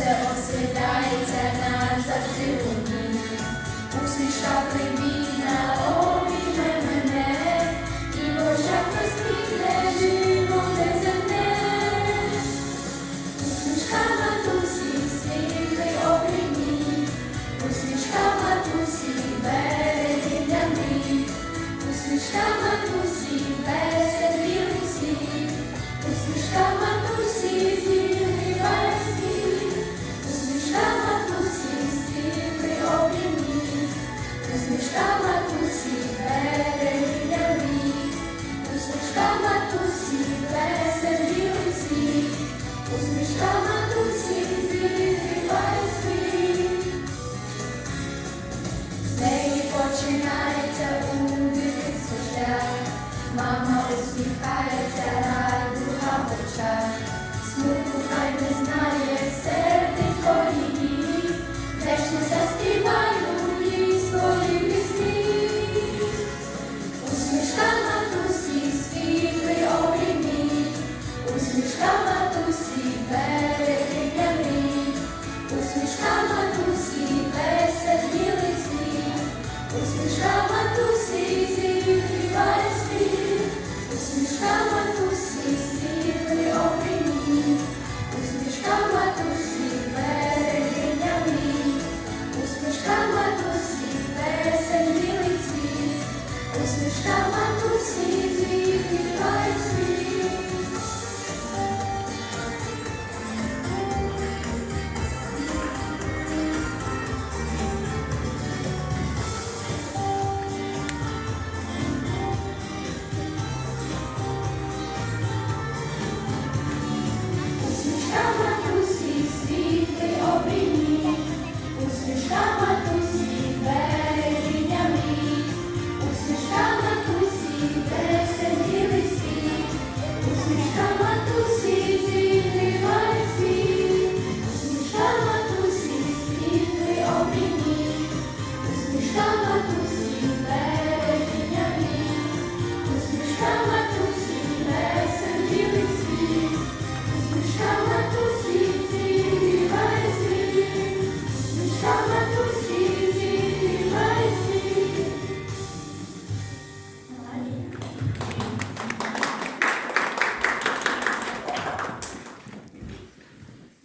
серце освітається. усміхається найдуга в очах, смутку хай не знає серденько і білі, вечно заспіваю їй свої пісні. Усмішка матусі світлий обрімі,